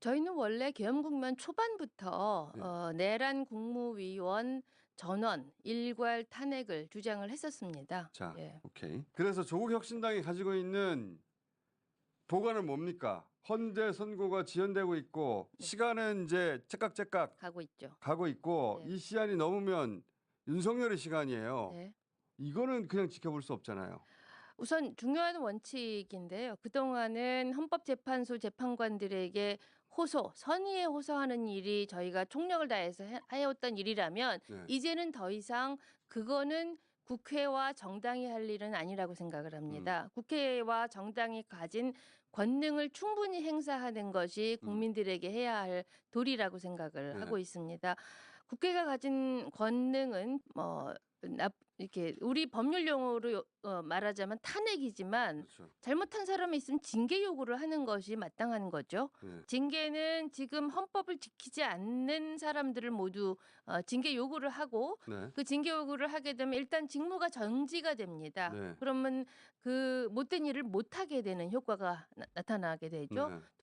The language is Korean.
저희는 원래 계엄국면 초반부터 네. 어, 내란 국무위원 전원 일괄 탄핵을 주장을 했었습니다. 자, 예. 오케이. 그래서 조국 혁신당이 가지고 있는 보관은 뭡니까? 헌재 선고가 지연되고 있고 네. 시간은 이제 째깍째깍 가고 있죠. 가고 있고 네. 이 시한이 넘으면 윤석열의 시간이에요. 네. 이거는 그냥 지켜볼 수 없잖아요. 우선 중요한 원칙인데요. 그동안은 헌법재판소 재판관들에게 호소, 선의에 호소하는 일이 저희가 총력을 다해서 해- 해왔던 일이라면 네. 이제는 더 이상 그거는 국회와 정당이 할 일은 아니라고 생각을 합니다. 음. 국회와 정당이 가진 권능을 충분히 행사하는 것이 국민들에게 해야 할 도리라고 생각을 네. 하고 있습니다. 국회가 가진 권능은 뭐 나- 이렇게 우리 법률 용어로 어, 말하자면 탄핵이지만 그렇죠. 잘못한 사람이 있으면 징계 요구를 하는 것이 마땅한 거죠. 네. 징계는 지금 헌법을 지키지 않는 사람들을 모두 어, 징계 요구를 하고 네. 그 징계 요구를 하게 되면 일단 직무가 정지가 됩니다. 네. 그러면 그 못된 일을 못 하게 되는 효과가 나, 타나게 되죠. 네.